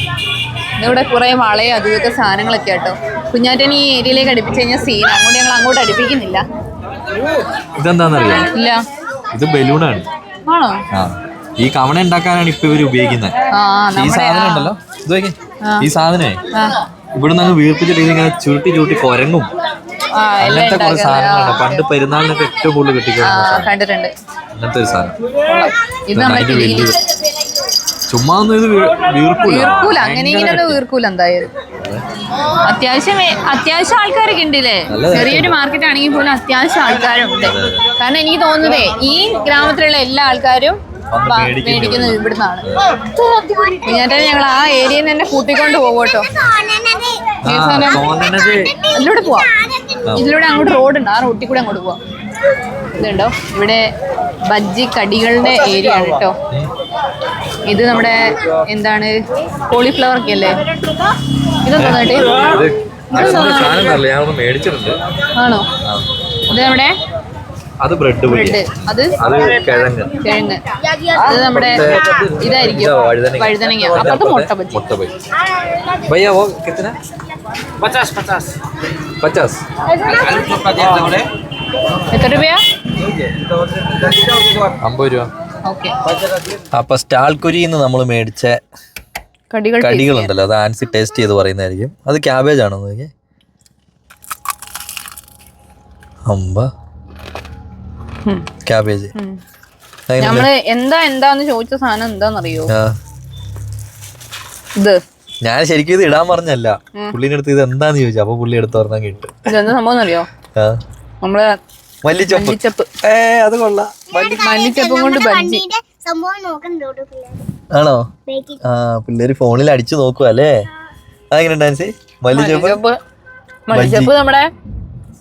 ഇതിവിടെ കുറെ വളയോ അതും ഇതൊക്കെ സാധനങ്ങളൊക്കെ കേട്ടോ. കുഞ്ഞാറ്റൻ ഈ ഏരിയയിലേക്ക് അടുപ്പിച്ച് കഴിഞ്ഞാൽ സീൻ അങ്ങോട്ട് ഞങ്ങൾ അങ്ങോട്ട് അടുപ്പിക്കുന്നില്ല. ഇതെന്താന്നറിയോ? ഇല്ല. ഇത് ബലൂണാണ്. ആണോ? ആ. ഈ കവണ ഉണ്ടാക്കാനാണ് ഇപ്പൊ ഇവർ ഉപയോഗിക്കുന്നത് ഈ സാധനം ഉണ്ടല്ലോ. ഇത്. ഈ സാധനേ. ഇവിടെ അങ്ങ് വീർപ്പിച്ചിട്ട് ഇങ്ങനെ ചുരുട്ടി ചുരുട്ടി കൊരങ്ങും. അങ്ങനത്തെ കുറെ സാധനങ്ങളാണ്. പണ്ട് പെരുന്നാളിനൊക്കെ ഏറ്റവും കൂടുതൽ ആ കണ്ടിട്ടുണ്ട്. അങ്ങനത്തെ ഒരു സാധനം. ഇത്. ചുമ്മാ ഒന്നും ഇത് വീർക്കൂല. അങ്ങനെയെങ്കിലും വീർക്കൂല എന്തായാലും. അത്യാവശ്യം അത്യാവശ്യം ആൾക്കാരൊക്കെ ഉണ്ടല്ലേ? ചെറിയൊരു മാർക്കറ്റ് ആണെങ്കിൽ പോലും അത്യാവശ്യം ആൾക്കാരുണ്ട്. കാരണം എനിക്ക് തോന്നുന്നതേ ഈ ഗ്രാമത്തിലുള്ള എല്ലാ ആൾക്കാരും മേടിക്കുന്നത് ഇവിടുന്നാണ്. ഞാൻ ഞങ്ങൾ ആ ഏരിയയിൽ നിന്ന് തന്നെ കൂട്ടിക്കൊണ്ട് പോകട്ടോ അതിലൂടെ പോവാം. ഇതിലൂടെ അങ്ങോട്ട് റോഡുണ്ട് ആ റോട്ടിൽ കൂടെ അങ്ങോട്ട് പോവാം. ഇതുണ്ടോ ഇവിടെ ബജ്ജി കടികളുടെ ഏരിയ ആണ് കേട്ടോ ഇത് നമ്മുടെ എന്താണ് കോളിഫ്ലവർ ഒക്കെ അല്ലേ ഇതെന്താ ആണോ ഇത് നമ്മുടെ അത് ബ്രെഡ് ബ്രെഡ് അത് കിഴങ്ങ് കിഴങ്ങ് അത് നമ്മുടെ ഇതായിരിക്കും വഴുതനങ്ങ അപ്പുറത്ത് മുട്ട ബജി മുട്ട ബജി ഭയ്യ വോ കിത്തന പച്ചാസ് പച്ചാസ് പച്ചാസ് എത്ര രൂപയാ അമ്പത് രൂപ. ഓക്കെ. അപ്പൊ സ്റ്റാൾക്കുരിന്ന് നമ്മൾ മേടിച്ച കടികളുണ്ടല്ലോ അത് ആൻസി ടേസ്റ്റ് ചെയ്ത് പറയുന്നതായിരിക്കും. അത് ക്യാബേജ് ആണോ നോക്കിയേ? അമ്പ. ക്യാബേജ് നമ്മൾ എന്താ എന്താന്ന് ചോദിച്ച സാധനം എന്താന്നറിയോ? ഇത്. ഞാൻ ശരിക്കും ഇത് ഇടാൻ പറഞ്ഞല്ല. പുള്ളിന്റെ അടുത്ത് ഇത് എന്താന്ന് ചോദിച്ചു. അപ്പൊ പുള്ളി എടുത്ത് പറഞ്ഞാൽ കിട്ടും. ഇതെന്താ സംഭവം അറിയോ നമ്മൾ മല്ലിച്ചപ്പ്. ഏ അത് കൊള്ളാം. മല്ലിച്ചപ്പും കൊണ്ട് ബജ്ജി. സംഭവം നോക്കണ്ടോ പിള്ളേർ ആണോ? ആ പിള്ളേര് ഫോണിൽ അടിച്ചു നോക്കുക അല്ലേ? അതെങ്ങനെ ഡാൻസി മല്ലിച്ചപ്പ്? മല്ലിച്ചപ്പ്. നമ്മുടെ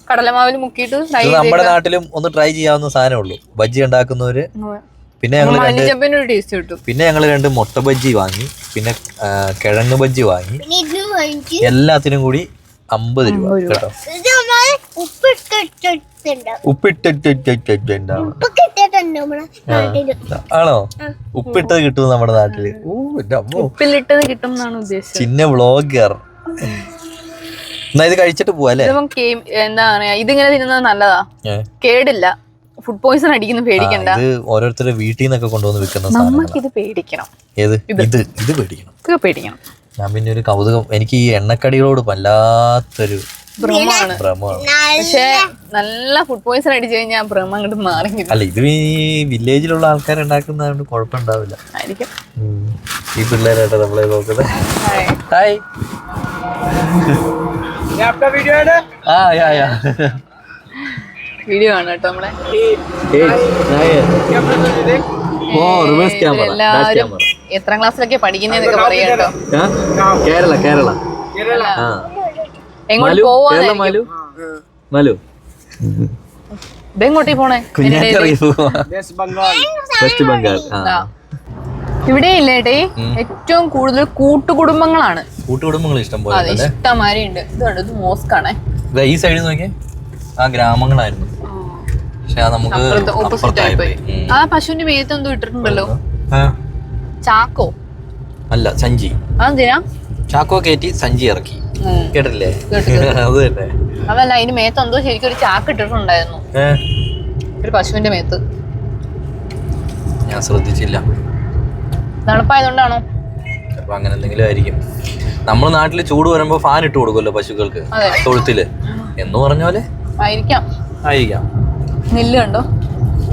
കടലമാവിൽ മുക്കിയിട്ട് നമ്മുടെ നാട്ടിലും ഒന്ന് ട്രൈ ചെയ്യാവുന്ന സാധനമേ ഉള്ളൂ. ബജ്ജി ഉണ്ടാക്കുന്നവര്. പിന്നെ ഞങ്ങൾ പിന്നെ ഞങ്ങൾ രണ്ട് മുട്ട ബജ്ജി വാങ്ങി. പിന്നെ കിഴങ്ങ് ബജ്ജി വാങ്ങി. എല്ലാത്തിനും കൂടി അമ്പത് രൂപ കേട്ടോ. ആണോ? ഉപ്പിട്ടത് കിട്ടും നമ്മുടെ നാട്ടിൽ? ഉപ്പിലിട്ടത് കിട്ടും എന്നാണ് ഉദ്ദേശിച്ചത്. ചിന്ന വ്ളോഗർ. എന്നാ ഇത് കഴിച്ചിട്ട് പോവാ അല്ലേ? ഇതിപ്പം കേ- എന്താ പറയാ ഇതിങ്ങനെ തിന്നുന്നത് നല്ലതാ. കേടില്ല. ഫുഡ് പോയിസൺ അടിക്കുന്നു പേടിക്കണ്ട. ഇത് ഓരോരുത്തരുടെ വീട്ടിൽ നിന്നൊക്കെ കൊണ്ടുവന്ന് വിൽക്കുന്ന സാധനം ഇത് പേടിക്കണം. ഏത്? ഇത്. ഇത് പേടിക്കണം. പേടിക്കണം. ഞാൻ പിന്നെ ഒരു കൗതുകം. എനിക്ക് ഈ എണ്ണക്കടികളോട് വല്ലാത്തൊരു ഭ്രമമാണ്. ഭ്രമമാണ്. പക്ഷേ നല്ല ഫുഡ് പോയിസൺ അടിച്ചു കഴിഞ്ഞാൽ ഭ്രമം അങ്ങോട്ട് മാറി കിട്ടും. അല്ല ഇത് ഈ വില്ലേജിലുള്ള ആൾക്കാർ ഉണ്ടാക്കുന്നതുകൊണ്ട് കുഴപ്പമുണ്ടാവില്ല. ആയിരിക്കും. ഉം. ഈ പിള്ളേരായിട്ട് നമ്മളെ നോക്കുന്നത്. ഹായ്. ഹായ് ആ യാ യാ. വീഡിയോ ആണ് കേട്ടോ നമ്മളെ. ഓ റിവേഴ്സ് ക്യാമറ എല്ലാവരും എത്രാം ക്ലാസ്സിലൊക്കെ പഠിക്കുന്നതൊക്കെ പറയാം കേട്ടോ കേരള കേരള. ആ. എങ്ങോട്ട് പോവാ മലു? ഇതെങ്ങോട്ടേ പോണേ? വെസ്റ്റ് ബംഗാൾ. ഇവിടെ ഇല്ലേട്ടേ ഏറ്റവും കൂടുതൽ കൂട്ടുകുടുംബങ്ങളാണ്. കൂട്ടുകുടുംബങ്ങൾ ഇഷ്ടം പോലെ ഇഷ്ടമാരി ഉണ്ട് ഇത് മോസ്ക് ആണേ ഈ സൈഡിൽ നോക്കിയേ. ആ ഗ്രാമങ്ങളായിരുന്നു. പക്ഷെ നമുക്ക് ഓപ്പോസിറ്റ് ആയിപ്പോയി. പോയി. ആ പശുവിന്റെ മേത്ത് എന്തോ ഇട്ടിട്ടുണ്ടല്ലോ. ചാക്കോ? അല്ല സഞ്ചി. അതെന്തിനാ? ചാക്കോ കയറ്റി സഞ്ചി ഇറക്കി. കേട്ടില്ലേ കേട്ടു, അത് തന്നെ. അതല്ല അതിന് മേത്ത് എന്തോ ശരിക്കും ഒരു ചാക്ക് ഇട്ടിട്ടുണ്ടായിരുന്നു. ഒരു പശുവിന്റെ മേത്ത്. ഞാൻ ശ്രദ്ധിച്ചില്ല. തണുപ്പായതുകൊണ്ടാണോ? അപ്പൊ അങ്ങനെ എന്തെങ്കിലും ആയിരിക്കും. നമ്മൾ നാട്ടിൽ ചൂട് വരുമ്പോ ഫാൻ ഇട്ട് കൊടുക്കുമല്ലോ പശുക്കൾക്ക്. തൊഴുത്തിൽ. എന്ന് പറഞ്ഞ പോലെ ആയിരിക്കാം. ആയിരിക്കാം. നെല്ല് കണ്ടോ?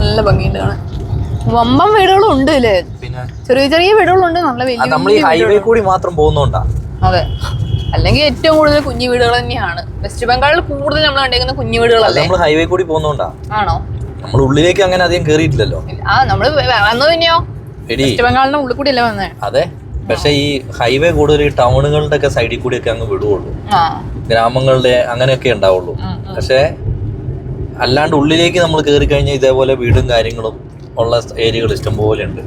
നല്ല ഭംഗിയുണ്ട് കാണാൻ. വമ്പം വീടുകളും ഉണ്ട് അല്ലേ ചെറിയ ചെറിയ ചെറിയ വീടുകളുണ്ട് നല്ല വലിയ നമ്മൾ ഈ ഹൈവേ കൂടി മാത്രം പോകുന്നോണ്ടാ. അതെ. അല്ലെങ്കിൽ ഏറ്റവും കൂടുതൽ കുഞ്ഞു വീടുകൾ തന്നെയാണ്. വെസ്റ്റ് ബംഗാളിൽ കൂടുതൽ നമ്മൾ കണ്ടേക്കുന്ന കുഞ്ഞു വീടുകളല്ലേ? നമ്മൾ ഹൈവേ കൂടി പോകുന്നോണ്ടാ. ആണോ? നമ്മൾ ഉള്ളിലേക്ക് അങ്ങനെ അധികം കേറിയിട്ടില്ലല്ലോ. ആ നമ്മൾ വന്നത് തന്നെയോ? വെസ്റ്റ് ബംഗാളിന്റെ ഉള്ളിൽ കൂടി അല്ലേ വന്നേ? അതെ. പക്ഷെ ഈ ഹൈവേ കൂടുതൽ ഈ ടൗണുകളുടെ ഒക്കെ സൈഡിൽ കൂടി ഒക്കെ അങ്ങ് വിടുവുള്ളൂ. ഗ്രാമങ്ങളുടെ അങ്ങനെയൊക്കെ ഉണ്ടാവുള്ളൂ. പക്ഷെ അല്ലാണ്ട് ഉള്ളിലേക്ക് നമ്മൾ കയറി കഴിഞ്ഞാൽ ഇതേപോലെ വീടും കാര്യങ്ങളും ഉള്ള ഏരിയകൾ ഇഷ്ടംപോലെ ഉണ്ട്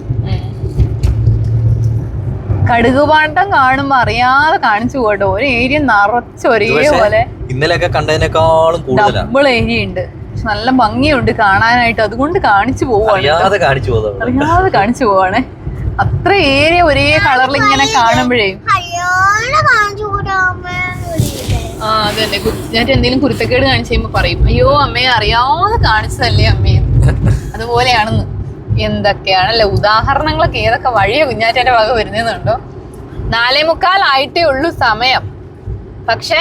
കടുകുപാണ്ടം കടുകുപാട്ടം കാണുമ്പോ അറിയാതെ കാണിച്ചു പോട്ടോ ഒരു ഏരിയ നിറച്ച് ഒരേപോലെ ഇന്നലെയൊക്കെ കണ്ടതിനേക്കാളും കൂടുതലാണ്. ഡബിൾ ഏരിയ ഉണ്ട്. നല്ല ഭംഗിയുണ്ട് കാണാനായിട്ട്. അതുകൊണ്ട് കാണിച്ചു പോവാണ് അറിയാതെ കാണിച്ചു പോവാണ് അത്ര ഏരിയ ഒരേ കളറിൽ ഇങ്ങനെ കാണുമ്പോഴേ. ആ അത് തന്നെ കുഞ്ഞാറ്റ് എന്തെങ്കിലും കുരുത്തക്കേട് കാണിച്ചു കഴിയുമ്പോ പറയും അയ്യോ അമ്മയെ അറിയാതെ കാണിച്ചതല്ലേ അമ്മയെ അതുപോലെയാണെന്ന്. എന്തൊക്കെയാണല്ലേ ഉദാഹരണങ്ങളൊക്കെ ഏതൊക്കെ വഴിയാ കുഞ്ഞാറ്റന്റെ വക വരുന്നുണ്ടോ നാലേ മുക്കാൽ ആയിട്ടേ ഉള്ളൂ സമയം. പക്ഷേ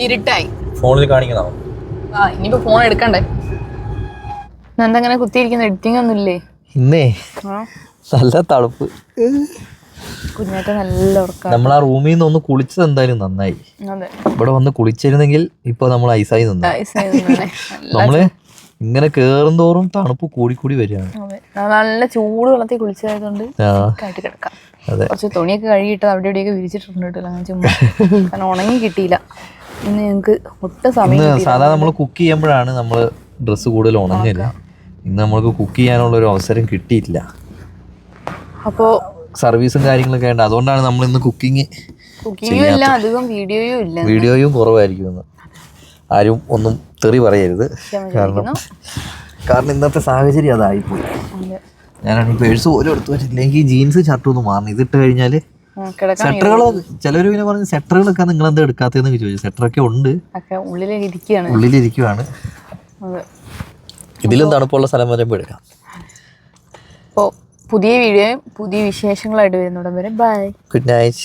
ഇരുട്ടായി. ഫോണിൽ കാണിക്കണോ? ആ ഇനിയിപ്പോ ഫോൺ എടുക്കണ്ടേ? എന്തങ്ങനെ കുത്തിയിരിക്കുന്ന എഡിറ്റിംഗ് ഒന്നും ഇല്ലേ ഇന്നേ. ആ. നല്ല തണുപ്പ്. കുഞ്ഞാറ്റ നല്ല ഉറക്കം നമ്മൾ ആ റൂമിൽ നിന്ന് ഒന്ന് കുളിച്ചത് എന്തായാലും നന്നായി. ഇവിടെ വന്ന് കുളിച്ചിരുന്നെങ്കിൽ ഇപ്പൊ നമ്മൾ ഐസായി നിന്നു? നമ്മൾ ഇങ്ങനെ കേറും തോറും തണുപ്പ് കൂടി വരികയാണ്. അതെ. നല്ല ചൂട് വെള്ളത്തിൽ കുളിച്ചതായതുകൊണ്ട് കിടക്കാം. അതെ. കുറച്ച് തുണിയൊക്കെ കഴുകിയിട്ട് അവിടെ ഇവിടെയൊക്കെ വിരിച്ചിട്ടുണ്ട് ചുമ്മാ. കാരണം ഉണങ്ങി കിട്ടിയില്ല. ഇന്ന് ഞങ്ങൾക്ക് ഒട്ടും സമയം സാധാരണ നമ്മൾ കുക്ക് ചെയ്യുമ്പോഴാണ് നമ്മൾ ഡ്രസ്സ് കൂടുതൽ ഉണങ്ങില്ല ഇന്ന് നമ്മൾക്ക് കുക്ക് ചെയ്യാനുള്ള ഒരു അവസരം കിട്ടിയിട്ടില്ല. അപ്പോ സർവീസും കാര്യങ്ങളൊക്കെ ഉണ്ട് അതുകൊണ്ടാണ് നമ്മൾ ഇന്ന് കുക്കിംഗ് ഇല്ല അധികം വീഡിയോയും ഇല്ല വീഡിയോയും കുറവായിരിക്കും ഇന്ന്. ആരും ഒന്നും തെറി പറയരുത്. കാരണം കാരണം ഇന്നത്തെ സാഹചര്യം അതായിപ്പോയി. അതെ. ഞാനാണെങ്കിൽ പേഴ്സ് പോലും എടുത്തു വെച്ചിട്ടില്ലെങ്കിൽ ജീൻസ് ഷർട്ടും ഒന്ന് മാറണം. ഇതിട്ട് കഴിഞ്ഞാൽ സെറ്ററുകൾ ചിലർ പിന്നെ പറഞ്ഞു സെറ്ററുകളൊക്കെ നിങ്ങൾ എന്താ എടുക്കാത്തതെന്ന് ചോദിച്ചു. സെറ്ററൊക്കെ ഉണ്ട്. ഉള്ളിലിരിക്കുവാണ്. ഇതിലും തണുപ്പുള്ള സ്ഥലം വരുമ്പോൾ എടുക്കാം. പുതിയ വീഡിയോയും പുതിയ വിശേഷങ്ങളായിട്ട് വരുന്നിടം വരെ. Bye good night